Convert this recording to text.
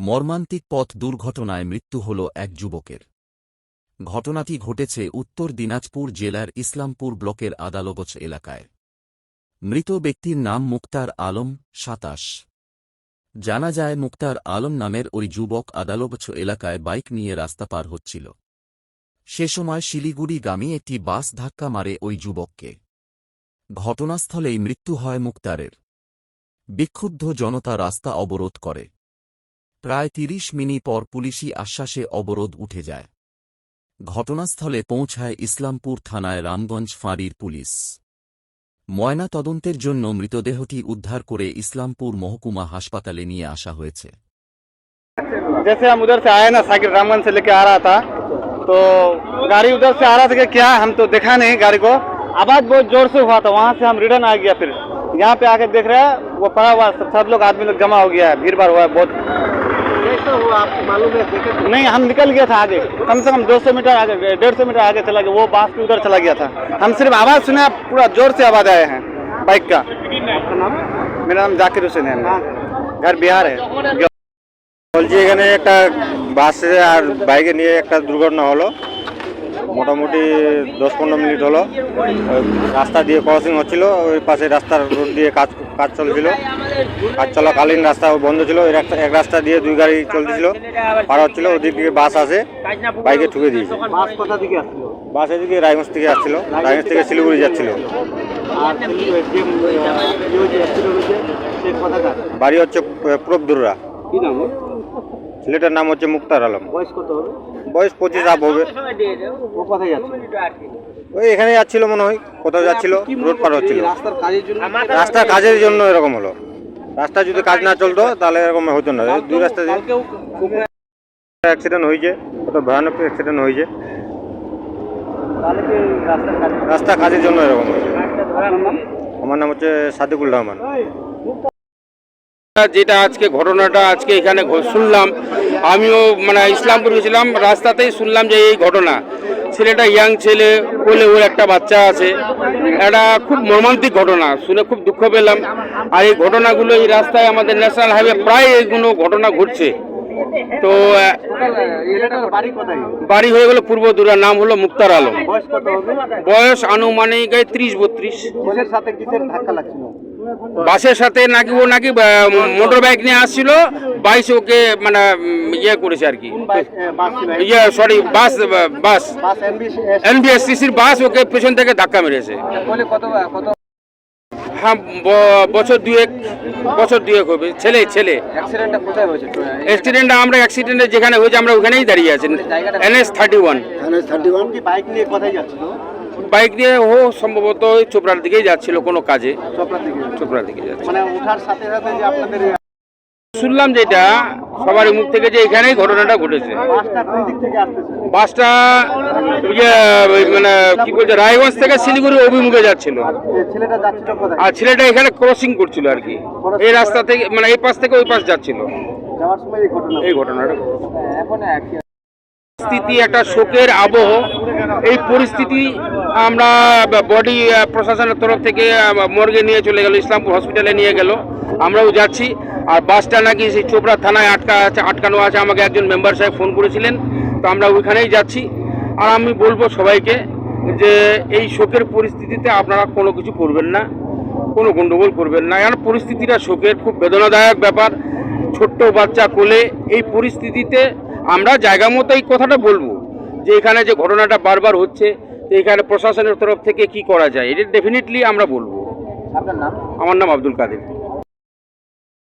মর্মান্তিক পথ দুর্ঘটনায় মৃত্যু হল এক যুবকের। ঘটনাটি ঘটেছে উত্তর দিনাজপুর জেলার ইসলামপুর ব্লকের আদালগোছ এলাকায়। মৃত ব্যক্তির নাম মুক্তার আলম সাতাশ। জানা যায় মুক্তার আলম নামের ওই যুবক আদালগোছ এলাকায় বাইক নিয়ে রাস্তা পার হচ্ছিল। সে সময় শিলিগুড়িগামী একটি বাস ধাক্কা মারে ওই যুবককে। ঘটনাস্থলেই মৃত্যু হয় মুক্তারের। বিক্ষুব্ধ জনতা রাস্তা অবরোধ করে। প্রায় তিরিশ মিনিট পর পুলিশি আশ্বাসে অবরোধ উঠে যায় ঘটনাস্থলে পৌঁছায় ইসলামপুর থানায় রামগঞ্জ ফাঁড়ির পুলিশ ময়না তদন্তের জন্য মৃতদেহটি উদ্ধার করে ইসলামপুর মহকুমা হাসপাতালে নিয়ে আসা হয়েছে जैसे हम उधर से आए ना साइकिल रामगंज से लेके आ रहा था तो गाड़ी उधर से आ रहा था कि क्या हम तो देखा नहीं गाड़ी को आवाज बहुत जोर से हुआ था वहाँ से हम रिटर्न आ गया फिर यहाँ पे आके देख रहे हैं वो पड़ा हुआ है, सब सब लोग आदमी लोग जमा हो गया है भीड़ भाड़ हुआ है बहुत कैसा हुआ आपको मालूम है देखे थे? नहीं हम निकल गया था आगे कम से कम 200 मीटर आगे डेढ़ सौ मीटर आगे चला गया वो बास के उधर चला गया था हम सिर्फ आवाज सुने पूरा जोर से आवाज आए हैं बाइक का आपका नाम मेरा नाम जाकिर हुसैन है घर बिहार है বলছি এখানে একটা বাসে আর বাইকে নিয়ে একটা দুর্ঘটনা হলো মোটামুটি দশ পনেরো মিনিট হলো। রাস্তা দিয়ে ক্রসিং হচ্ছিল ওই পাশে রাস্তার রোড দিয়ে কাজ কাজ চলছিল। কাজ চলাকালীন রাস্তা বন্ধ ছিল এক রাস্তা দিয়ে দুই গাড়ি চলতেছিল। পার হচ্ছিল ওদিক থেকে বাস আসে বাইকে ঠুকে দিয়েছে। বাস এদিকে রায়গঞ্জ থেকে আসছিল রায়গঞ্জ থেকে শিলিগুড়ি যাচ্ছিল। বাড়ি হচ্ছে প্রবদুররা ছেলেটার নাম হচ্ছে মুক্তার আলম। বয়স কত হবে? বয়স পঁচিশ আপ হবে। ও কোথায় যাচ্ছে? ওই এখানে যাচ্ছিল মনে হয় কোথাও যাচ্ছিল রোড পার হচ্ছিল। রাস্তার কাজের জন্য রাস্তার কাজের জন্য এরকম হলো। রাস্তা যদি কাজ না চলতো তাহলে এরকম হতো না। দুই রাস্তা দিয়ে অ্যাক্সিডেন্ট হয়েছে কত ভয়ানক অ্যাক্সিডেন্ট হয়েছে। রাস্তা কাজের জন্য। এরকম হয়েছে। আমার নাম হচ্ছে সাদিকুল রহমান। যেটা আজকে ঘটনাটা আজকে এখানে শুনলাম। আমিও মানে ইসলামপুর গেছিলাম, রাস্তাতেই শুনলাম যে এই ঘটনা। ছেলেটা ইয়াং ছেলে, কোলে ওর একটা বাচ্চা আছে। এটা খুব মর্মান্তিক ঘটনা, শুনে খুব দুঃখ পেলাম। আর এই ঘটনাগুলো এই রাস্তায় আমাদের ন্যাশনাল হাইওয়ে প্রায় এইগুলো ঘটনা ঘটছে। তো, বাড়ি হয়ে গেল পূর্ব দুরার নাম হলো মুক্তার আলম। বয়স আনুমানিক ত্রিশ বত্রিশ। বাসের সাথে নাকি ও নাকি মোটর বাইক নিয়ে আসছিল বাইশ ওকে মানে ইয়ে করেছে আর কি। ইয়ে সরি বাস বাস। এনবিএসসিসির বাস ওকে পেছন থেকে ধাক্কা মেরেছে। হ্যাঁ বছর দুয়েক বছর দুয়েক হবে। ছেলে ছেলে। অ্যাক্সিডেন্টটা অ্যাক্সিডেন্ট আমরা অ্যাক্সিডেন্টে যেখানে হয়েছে আমরা ওখানেই দাঁড়িয়ে আছি। NS thirty one thirty one কি বাইক নিয়ে কোথায় যাচ্ছিল? বাইক নিয়ে ও সম্ভবত ওই চোপড়ার দিকেই যাচ্ছিল কোনো কাজে। চোপড়ার দিকে। যাচ্ছে মানে ওঠার সাথে সাথে যে আপনাদের শুনলাম যেটা সবার মুখ থেকে যে এখানেই ঘটনাটা ঘটেছে। বাসটা মানে কি বলছে রায়গঞ্জ থেকে শিলিগুড়ি অভিমুখে যাচ্ছিল। আর ছেলেটা এখানে ক্রসিং করছিল আর কি। এই রাস্তা থেকে মানে এই পাশ থেকে ওই পাশ যাচ্ছিল। এই ঘটনাটা পরিস্থিতি একটা শোকের আবহ এই পরিস্থিতি আমরা বডি প্রশাসনের তরফ থেকে মর্গে নিয়ে চলে গেল, ইসলামপুর হসপিটালে নিয়ে গেল। আমরাও যাচ্ছি। আর বাসটা নাকি সেই চোপড়া থানায় আটকা আছে, আটকানো আছে, আমাকে একজন মেম্বার সাহেব ফোন করেছিলেন। তো আমরা ওইখানেই যাচ্ছি। আর আমি বলব সবাইকে যে, এই শোকের পরিস্থিতিতে আপনারা কোনো কিছু করবেন না, কোনো গণ্ডগোল করবেন না। কারণ পরিস্থিতিটা শোকের, খুব বেদনাদায়ক ব্যাপার। ছোট্ট বাচ্চা কোলে, এই পরিস্থিতিতে আমরা জায়গা মতো এই কথাটা বলব। যে এখানে যে ঘটনাটা বারবার হচ্ছে তো এখানে প্রশাসনের তরফ থেকে কি করা যায়? এটা ডেফিনেটলি আমরা বলব। আপনার নাম? আমার নাম আব্দুল কাদের।